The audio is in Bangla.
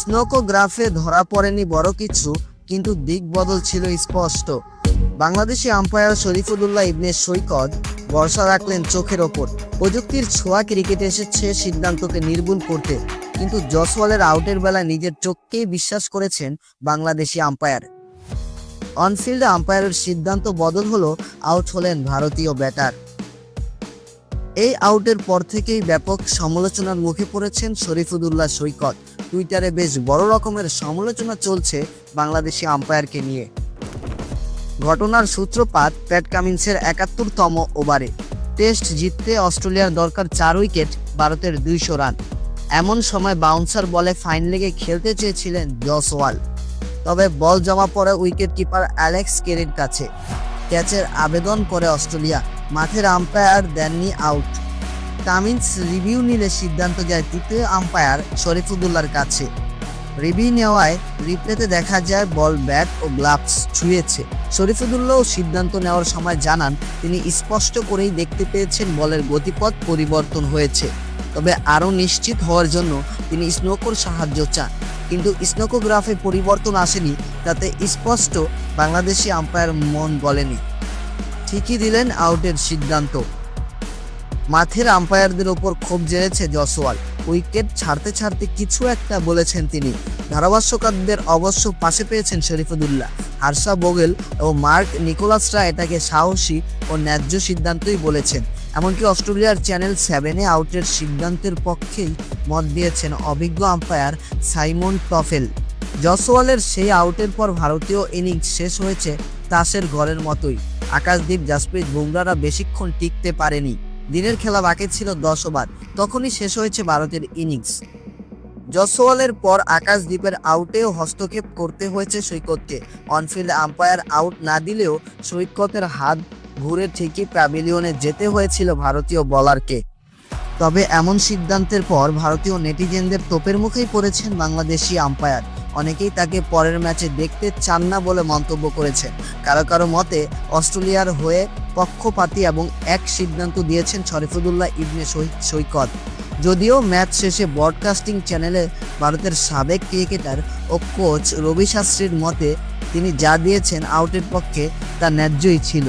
স্নোকোগ্রাফে ধরা পড়েনি বড় কিছু, কিন্তু দিক বদল ছিল স্পষ্ট। বাংলাদেশি আম্পায়ার শরীফুদুল্লাহ ইবনে সৈকত ভরসা রাখলেন চোখের ওপর। প্রযুক্তির ছোঁয়া ক্রিকেটে এসেছে সিদ্ধান্তকে নির্ভুল করতে, কিন্তু জসওয়ালের আউটের বেলায় নিজের চোখকেই বিশ্বাস করেছেন বাংলাদেশি আম্পায়ার। অনফিল্ডে আম্পায়ারের সিদ্ধান্ত বদল হলো, আউট হলেন ভারতীয় ব্যাটার। এই আউটের পর থেকেই ব্যাপক সমালোচনার মুখে পড়েছেন শরীফুদুল্লাহ সৈকত। টুইটারে বেশ বড় রকমের সমালোচনা চলছে বাংলাদেশি আম্পায়ারকে নিয়ে। ঘটনার সূত্রপাত প্যাট কামিন্সের একাত্তরতম ওভারে। টেস্ট জিততে অস্ট্রেলিয়ার দরকার চার উইকেট, ভারতের দুইশো রান। এমন সময় বাউন্সার বলে ফাইন লেগে খেলতে চেয়েছিলেন জসওয়াল। তবে বল জমা পড়ে উইকেট কিপার অ্যালেক্স কেরির কাছে। ক্যাচের আবেদন করে অস্ট্রেলিয়া। মাঠের আম্পায়ার দেননি আউট। কামিন্স রিভিউ নিলে সিদ্ধান্ত যায় তৃতীয় আম্পায়ার শরীফুদুল্লার কাছে। রিভিউ নেওয়ায় রিপ্লেতে দেখা যায় বল, ব্যাট ও গ্লাভস ছুঁয়েছে। শরীফুদুল্লাহ সিদ্ধান্ত নেওয়ার সময় জানান, তিনি স্পষ্ট করেই দেখতে পেয়েছেন বলের গতিপথ পরিবর্তন হয়েছে। তবে আরও নিশ্চিত হওয়ার জন্য তিনি স্নোকোর সাহায্য চান। কিন্তু স্নোকোগ্রাফে পরিবর্তন আসেনি, তাতে স্পষ্ট বাংলাদেশি আম্পায়ার মন বলেনি ঠিকই দিলেন আউটের সিদ্ধান্ত। মাঠের আম্পায়ারদের ওপর ক্ষোভ জেনেছে জসওয়াল উইকেট ছাড়তে ছাড়তে কিছু একটা বলেছেন তিনি। ধারাভাষ্যকারদের অবশ্য পাশে পেয়েছেন শরীফুদুল্লাহ হার্ষা বোগেল ও মার্ক নিকোলাসরা এটাকে সাহসী ও ন্যায্য সিদ্ধান্তই বলেছেন। এমনকি অস্ট্রেলিয়ার চ্যানেল সেভেনে আউটের সিদ্ধান্তের পক্ষেই মত দিয়েছেন অভিজ্ঞ আম্পায়ার সাইমন টফেল। জসওয়ালের সেই আউটের পর ভারতীয় ইনিংস শেষ হয়েছে তাসের ঘরের মতোই। আকাশদীপ, জাসপ্রীত বুমরারা বেশিক্ষণ টিকতে পারেনি। দিনের খেলা বাকি ছিল দশ ওভার, তখনই শেষ হয়েছে ভারতের ইনিংস। জসওয়ালের পর আকাশদ্বীপের আউটেও হস্তক্ষেপ করতে হয়েছে সৈকতকে। অনফিল্ড আম্পায়ার আউট না দিলেও সৈকতের হাত ঘুরে ঠিকই প্যাভিলিয়নে যেতে হয়েছিল ভারতীয় বলারকে। তবে এমন সিদ্ধান্তের পর ভারতীয় নেটিজেনদের তোপের মুখেই পড়েছেন বাংলাদেশি আম্পায়ার। অনেকেই তাকে পরের ম্যাচে দেখতে চান না বলে মন্তব্য করেছেন। কারও কারও মতে, অস্ট্রেলিয়ার হয়ে পক্ষপাতী এবং এক সিদ্ধান্ত দিয়েছেন শরীফুদুল্লাহ ইবনে সৈকত। যদিও ম্যাচ শেষে ব্রডকাস্টিং চ্যানেলে ভারতের সাবেক ক্রিকেটার ও কোচ রবি শাস্ত্রীর মতে, তিনি যা দিয়েছেন আউটের পক্ষে তা ন্যায্যই ছিল।